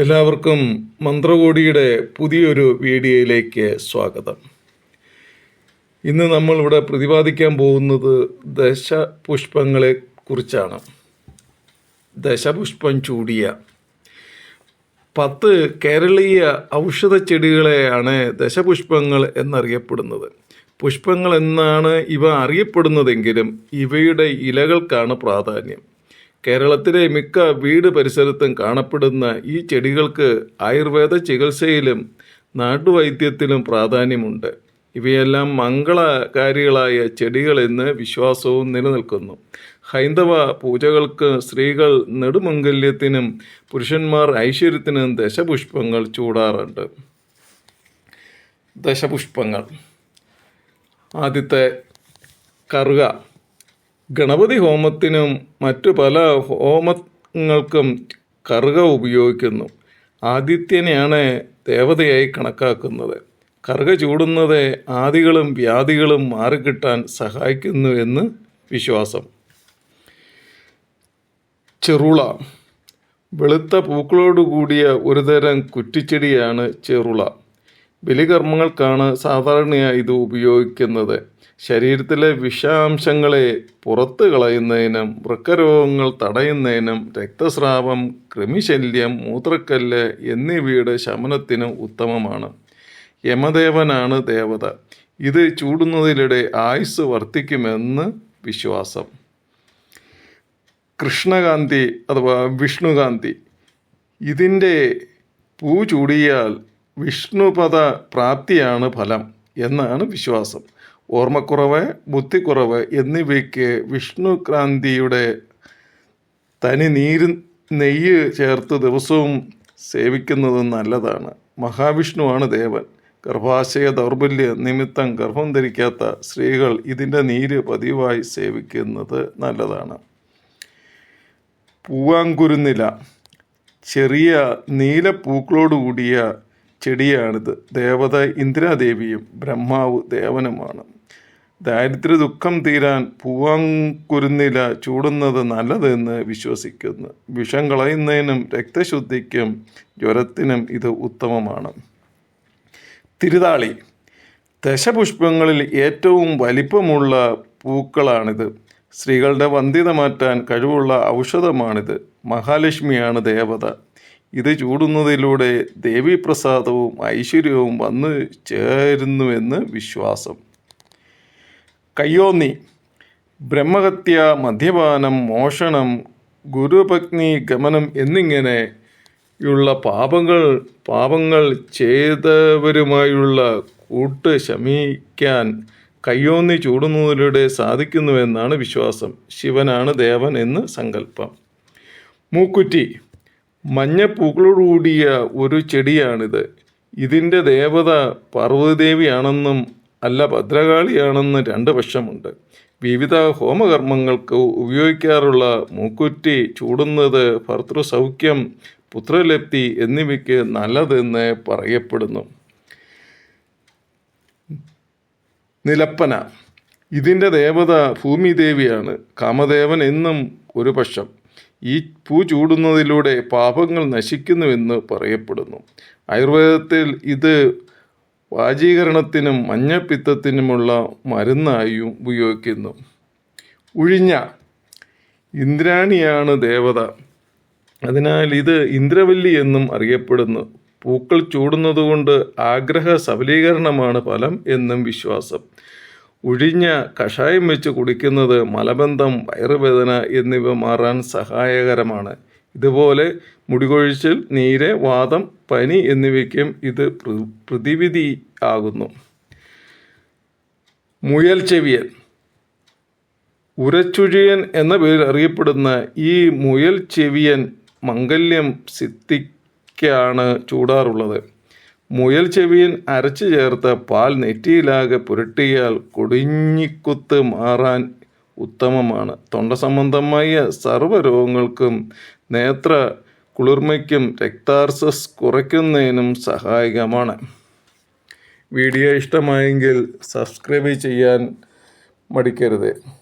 എല്ലാവർക്കും മന്ത്രകോടിയുടെ പുതിയൊരു വീഡിയോയിലേക്ക് സ്വാഗതം. ഇന്ന് നമ്മൾ ഇവിടെ പ്രതിപാദിക്കാൻ പോകുന്നത് ദശപുഷ്പങ്ങളെ കുറിച്ചാണ്. ദശപുഷ്പം ചൂടിയ പത്ത് കേരളീയ ഔഷധ ചെടികളെയാണ് ദശപുഷ്പങ്ങൾ എന്നറിയപ്പെടുന്നത്. പുഷ്പങ്ങൾ എന്നാണ് ഇവ അറിയപ്പെടുന്നതെങ്കിലും ഇവയുടെ ഇലകൾക്കാണ് പ്രാധാന്യം. കേരളത്തിലെ മിക്ക വീട് പരിസരത്തും കാണപ്പെടുന്ന ഈ ചെടികൾക്ക് ആയുർവേദ ചികിത്സയിലും നാട്ടുവൈദ്യത്തിലും പ്രാധാന്യമുണ്ട്. ഇവയെല്ലാം മംഗളകാരികളായ ചെടികളെന്ന് വിശ്വാസവും നിലനിൽക്കുന്നു. ഹൈന്ദവ പൂജകൾക്ക് സ്ത്രീകൾ നെടുമംഗല്യത്തിനും പുരുഷന്മാർ ഐശ്വര്യത്തിനും ദശപുഷ്പങ്ങൾ ചൂടാറുണ്ട്. ദശപുഷ്പങ്ങൾ. ആദ്യത്തെ കറുക. ഗണപതി ഹോമത്തിനും മറ്റു പല ഹോമങ്ങൾക്കും കറുക ഉപയോഗിക്കുന്നു. ആദിത്യനെയാണ് ദേവതയായി കണക്കാക്കുന്നത്. കറുക ചൂടുന്നത് ആദികളും വ്യാധികളും മാറിക്കിട്ടാൻ സഹായിക്കുന്നു എന്ന് വിശ്വാസം. ചെറുള. വെളുത്ത പൂക്കളോടുകൂടിയ ഒരുതരം കുറ്റിച്ചെടിയാണ് ചെറുള. ബലികർമ്മങ്ങൾക്കാണ് സാധാരണയായി ഇത് ഉപയോഗിക്കുന്നത്. ശരീരത്തിലെ വിഷാംശങ്ങളെ പുറത്തു കളയുന്നതിനും വൃക്കരോഗങ്ങൾ തടയുന്നതിനും രക്തസ്രാവം കൃമിശല്യം മൂത്രക്കല്ല് എന്നിവയുടെ ശമനത്തിന് ഉത്തമമാണ്. യമദേവനാണ് ദേവത. ഇത് ചൂടുന്നതിലൂടെ ആയുസ് വർദ്ധിക്കുമെന്ന് വിശ്വാസം. കൃഷ്ണകാന്തി അഥവാ വിഷ്ണുകാന്തി. ഇതിന്റെ പൂ ചൂടിയാൽ വിഷ്ണുപദ പ്രാപ്തിയാണ് ഫലം എന്നാണ് വിശ്വാസം. ഓർമ്മക്കുറവ് ബുദ്ധിക്കുറവ് എന്നിവയ്ക്ക് വിഷ്ണുക്രാന്തിയുടെ തനി നീര് നെയ്യ് ചേർത്ത് ദിവസവും സേവിക്കുന്നത് നല്ലതാണ്. മഹാവിഷ്ണുവാണ് ദേവൻ. ഗർഭാശയ ദൗർബല്യ നിമിത്തം ഗർഭം ധരിക്കാത്ത സ്ത്രീകൾ ഇതിന്റെ നീര് പതിവായി സേവിക്കുന്നത് നല്ലതാണ്. പൂവാങ്കുരുന്നില ചെറിയ നീലപ്പൂക്കളോട് കൂടിയ ചെടിയാണിത്. ദേവത ഇന്ദിരാദേവിയും ബ്രഹ്മാവ് ദേവനുമാണ്. ദാരിദ്ര്യ ദുഃഖം തീരാൻ പൂവാങ്കുരുന്നില ചൂടുന്നത് നല്ലതെന്ന് വിശ്വസിക്കുന്നു. വിഷം കളയുന്നതിനും രക്തശുദ്ധിക്കും ജ്വരത്തിനും ഇത് ഉത്തമമാണ്. തിരുതാളി. ദശപുഷ്പങ്ങളിൽ ഏറ്റവും വലിപ്പമുള്ള പൂക്കളാണിത്. സ്ത്രീകളുടെ വന്ധ്യത മാറ്റാൻ കഴിവുള്ള ഔഷധമാണിത്. മഹാലക്ഷ്മിയാണ് ദേവത. ഇത് ചൂടുന്നതിലൂടെ ദേവീപ്രസാദവും ഐശ്വര്യവും വന്നു ചേരുന്നുവെന്ന് വിശ്വാസം. കയ്യോന്നി ബ്രഹ്മഹത്യ മദ്യപാനം മോഷണം ഗുരുപത്നി ഗമനം എന്നിങ്ങനെയുള്ള പാപങ്ങൾ പാപങ്ങൾ ചെയ്തവരുമായുള്ള കൂട്ട് ശമിക്കാൻ കയ്യോന്നി ചൂടുന്നതിലൂടെ സാധിക്കുന്നുവെന്നാണ് വിശ്വാസം. ശിവനാണ് ദേവൻ എന്ന് സങ്കല്പം. മൂക്കുറ്റി മഞ്ഞപ്പൂക്കളോടുകൂടിയ ഒരു ചെടിയാണിത്. ഇതിന്റെ ദേവത പാർവതീദേവിയാണെന്നും അല്ല ഭദ്രകാളിയാണെന്ന് രണ്ട് പക്ഷമുണ്ട് വിവിധ ഹോമകർമ്മങ്ങൾക്ക് ഉപയോഗിക്കാറുള്ള മൂക്കുറ്റി ചൂടുന്നത് ഭർത്തൃസൗഖ്യം പുത്രലബ്ധി എന്നിവയ്ക്ക് നല്ലതെന്ന് പറയപ്പെടുന്നു. നിലപ്പന. ഇതിന്റെ ദേവത ഭൂമിദേവിയാണ്. കാമദേവൻ എന്നും ഒരു പക്ഷം. ഈ പൂ ചൂടുന്നതിലൂടെ പാപങ്ങൾ നശിക്കുന്നുവെന്ന് പറയപ്പെടുന്നു. ആയുർവേദത്തിൽ ഇത് വാജീകരണത്തിനും മഞ്ഞപ്പിത്തത്തിനുമുള്ള മരുന്നായും ഉപയോഗിക്കുന്നു. ഉഴിഞ്ഞ ഇന്ദ്രാണിയാണ് ദേവത. അതിനാൽ ഇത് ഇന്ദ്രവല്ലി എന്നും അറിയപ്പെടുന്നു. പൂക്കൾ ചൂടുന്നതുകൊണ്ട് ആഗ്രഹ സബലീകരണമാണ് ഫലം എന്നും വിശ്വാസം. ഉഴിഞ്ഞ കഷായം വെച്ച് കുടിക്കുന്നത് മലബന്ധം വയറുവേദന എന്നിവ മാറാൻ സഹായകരമാണ്. ഇതുപോലെ മുടികൊഴിച്ചിൽ നീര് വാദം പനി എന്നിവയ്ക്കും ഇത് പ്രതിവിധി ആകുന്നു. മുയൽ ചെവിയൻ. ഉരച്ചുഴിയൻ എന്ന പേരിൽ അറിയപ്പെടുന്ന ഈ മുയൽ ചെവിയൻ മംഗല്യം സിദ്ധിക്കാണ് ചൂടാറുള്ളത്. മുയൽ ചെവിയൻ അരച്ചു ചേർത്ത പാൽ നെറ്റിയിലാകെ പുരട്ടിയാൽ കൊടിഞ്ഞിക്കുത്ത് മാറാൻ ഉത്തമമാണ്. തൊണ്ട സംബന്ധമായ സർവരോഗങ്ങൾക്കും നേത്ര കുളിർമയ്ക്കും രക്താർസസ് കുറയ്ക്കുന്നതിനും സഹായകമാണ്. വീഡിയോ ഇഷ്ടമായെങ്കിൽ സബ്സ്ക്രൈബ് ചെയ്യാൻ മടിക്കരുത്.